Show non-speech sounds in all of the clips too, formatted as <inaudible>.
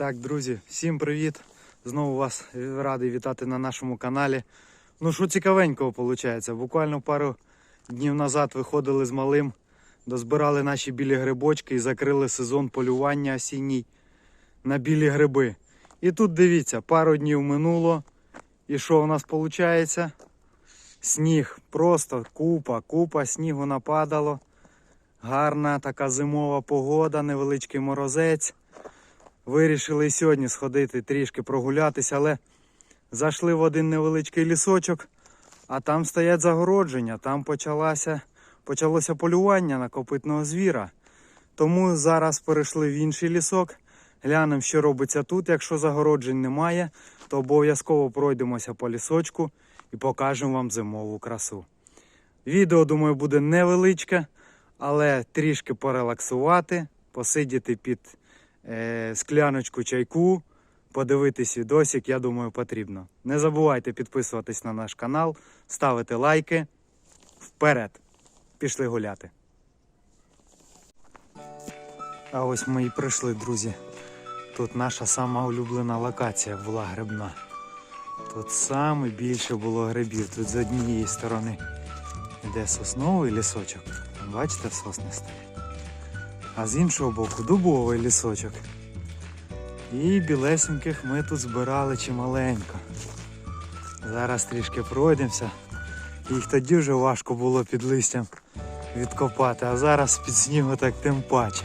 Так, друзі, всім привіт! Знову вас радий вітати на нашому каналі. Ну, що цікавенького виходить. Буквально пару днів назад виходили з малим, дозбирали наші білі грибочки і закрили сезон полювання осінній на білі гриби. І тут дивіться, пару днів минуло. І що у нас виходить? Сніг. Просто купа, купа снігу нападало. Гарна така зимова погода, невеличкий морозець. Вирішили сьогодні сходити трішки прогулятися, але зайшли в один невеличкий лісочок, а там стоять загородження, там почалося, почалося полювання на копитного звіра. Тому зараз перейшли в інший лісок. Глянемо, що робиться тут. Якщо загороджень немає, то обов'язково пройдемося по лісочку і покажемо вам зимову красу. Відео, думаю, буде невеличке, але трішки порелаксувати, посидіти під скляночку чайку, подивитись відосик, я думаю, потрібно. Не забувайте підписуватись на наш канал, ставити лайки. Вперед! Пішли гуляти. А ось ми і прийшли, друзі. Тут наша сама улюблена локація була грибна. Тут саме більше було грибів. Тут з однієї сторони йде сосновий лісочок. Бачите, сосни стоять. А з іншого боку дубовий лісочок. І білесеньких ми тут збирали чималенько. Зараз трішки пройдемося. Їх тоді вже важко було під листям відкопати, а зараз під снігу так тим паче.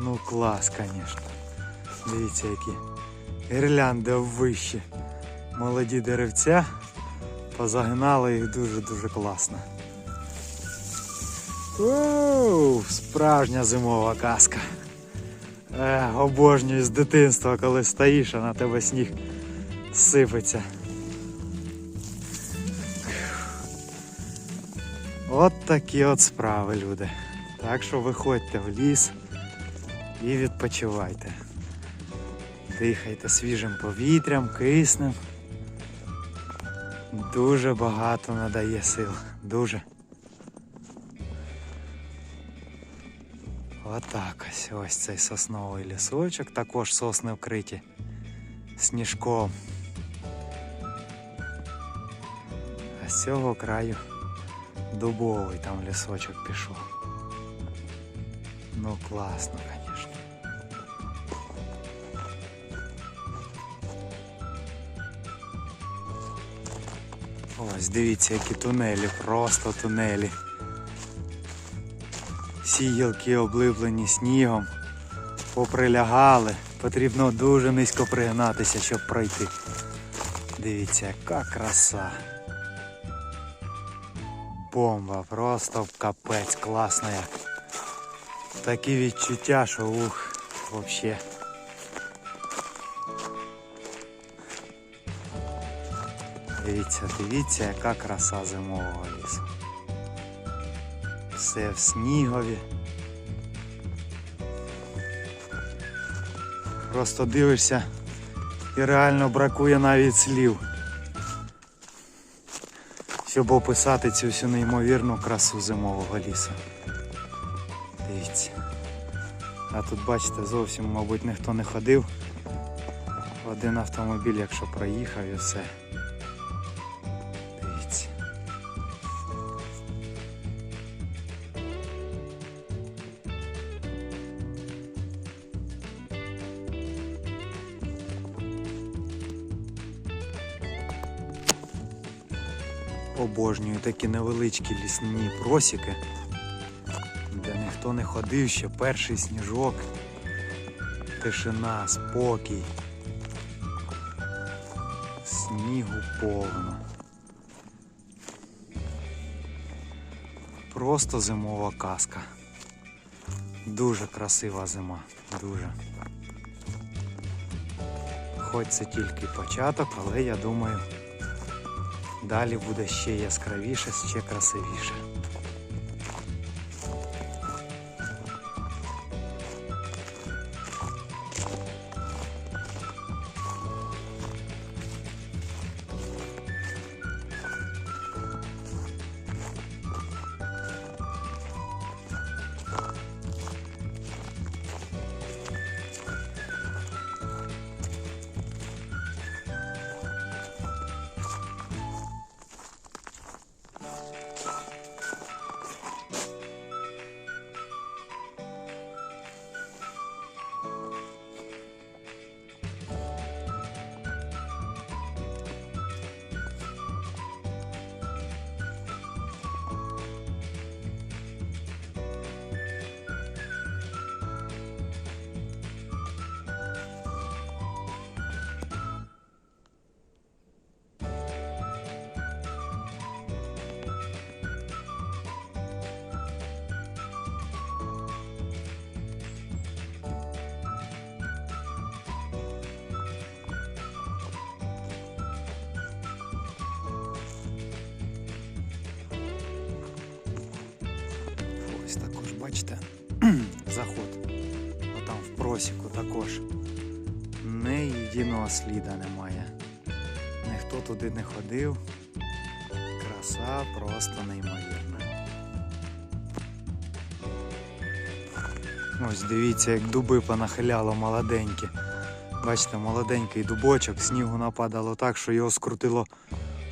Ну клас, звісно. Дивіться, які гірлянди вищі. Молоді деревця. Позагинали їх дуже-дуже класно. Оу, справжня зимова казка. Е, обожнюю з дитинства, коли стоїш, а на тебе сніг сипеться. От такі от справи, люди. Так що виходьте в ліс і відпочивайте. Дихайте свіжим повітрям, киснем. Дуже багато надає сил. Дуже. Отак ось ось цей сосновий лісочок, також сосни вкриті сніжком. А з цього краю дубовий там лісочок пішов. Ну класно, звісно. Ось дивіться, які тунелі, просто тунелі. Всі гілки облиплені снігом, поприлягали. Потрібно дуже низько пригнатися, щоб пройти. Дивіться, яка краса. Бомба, просто капець, класно як. Такі відчуття, що ух, взагалі. Дивіться, дивіться, яка краса зимового лісу. Все в снігові. Просто дивишся і реально бракує навіть слів, щоб описати цю всю неймовірну красу зимового лісу. Дивіться. А тут бачите, зовсім, мабуть, ніхто не ходив. Один автомобіль, якщо проїхав і все. Обожнюю такі невеличкі лісні просіки, де ніхто не ходив ще перший сніжок, тишина, спокій, снігу повно. Просто зимова казка. Дуже красива зима, дуже. Хоч це тільки початок, але я думаю, далі буде ще яскравіше, ще красивіше. Бачите, <clears throat> заход. Отам в просіку також. Ні єдиного сліда немає. Ніхто туди не ходив. Краса просто неймовірна. Ось дивіться, як дуби понахиляло молоденькі. Бачите, молоденький дубочок, снігу нападало так, що його скрутило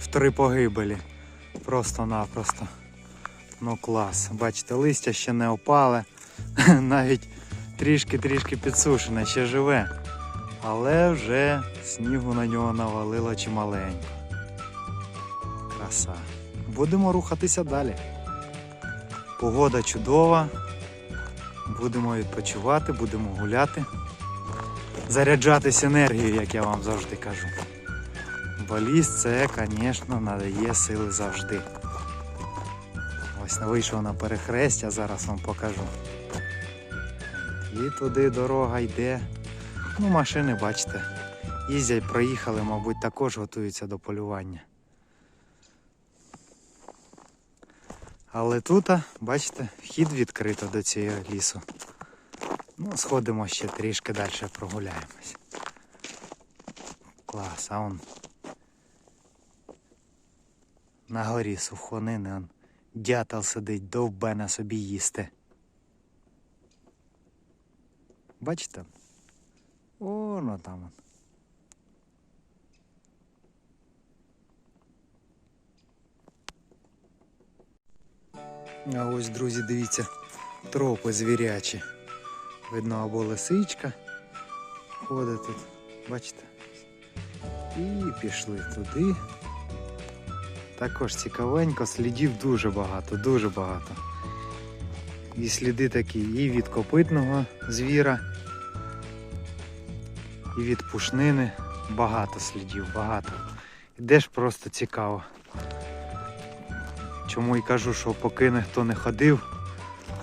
в три погибелі. Просто-напросто. Ну клас. Бачите, листя ще не опале, <laughs> навіть трішки-трішки підсушене, ще живе. Але вже снігу на нього навалило чималенько. Краса. Будемо рухатися далі. Погода чудова. Будемо відпочивати, будемо гуляти. Заряджатись енергією, як я вам завжди кажу. Бо ліс це, звісно, надає сили завжди. Ось вийшов на перехрестя, зараз вам покажу. І туди дорога йде. Ну, машини, бачите, їздять, проїхали, мабуть, також готуються до полювання. Але тут, бачите, вхід відкрито до цього лісу. Ну, сходимо ще трішки далі прогуляємось. Клас, а он на горі сухонини, он дятел сидить, довбе на собі їсти. Бачите? Воно там. А ось, друзі, дивіться, тропи звірячі. Видно або лисичка ходить тут, бачите? І пішли туди. Також цікавенько, слідів дуже багато, дуже багато. І сліди такі і від копитного звіра, і від пушнини. Багато слідів, багато. Ідеш просто цікаво. Чому і кажу, що поки ніхто не ходив,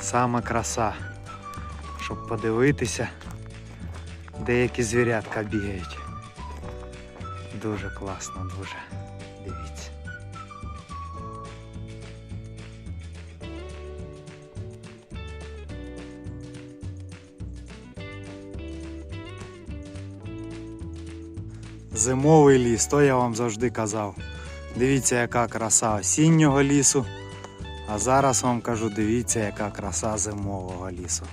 сама краса. Щоб подивитися, деякі звірятка бігають. Дуже класно, дуже. Дивіться. Зимовий ліс, то я вам завжди казав. Дивіться, яка краса осіннього лісу. А зараз вам кажу, дивіться, яка краса зимового лісу.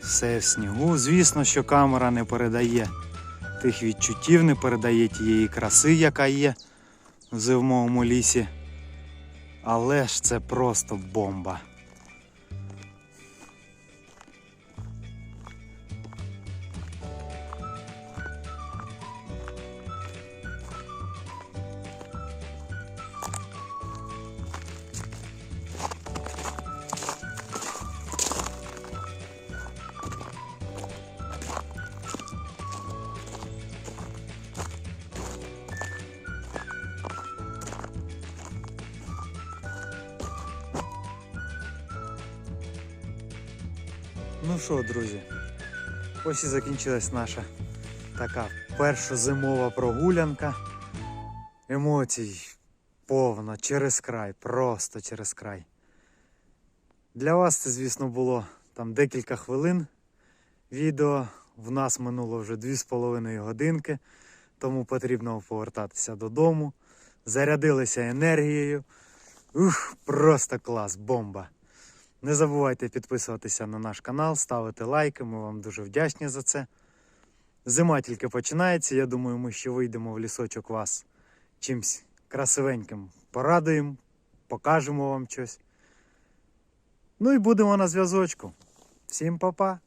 Все в снігу. Звісно, що камера не передає тих відчуттів, не передає тієї краси, яка є в зимовому лісі. Але ж це просто бомба. Ну що, друзі, ось і закінчилась наша така перша зимова прогулянка. Емоцій повно, через край, просто через край. Для вас це, звісно, було там декілька хвилин відео. В нас минуло вже 2,5 годинки, тому потрібно повертатися додому. Зарядилися енергією. Ух, просто клас, бомба! Не забувайте підписуватися на наш канал, ставити лайки, ми вам дуже вдячні за це. Зима тільки починається. Я думаю, ми ще вийдемо в лісочок вас чимсь красивеньким порадуємо, покажемо вам щось. Ну і будемо на зв'язочку. Всім па-па!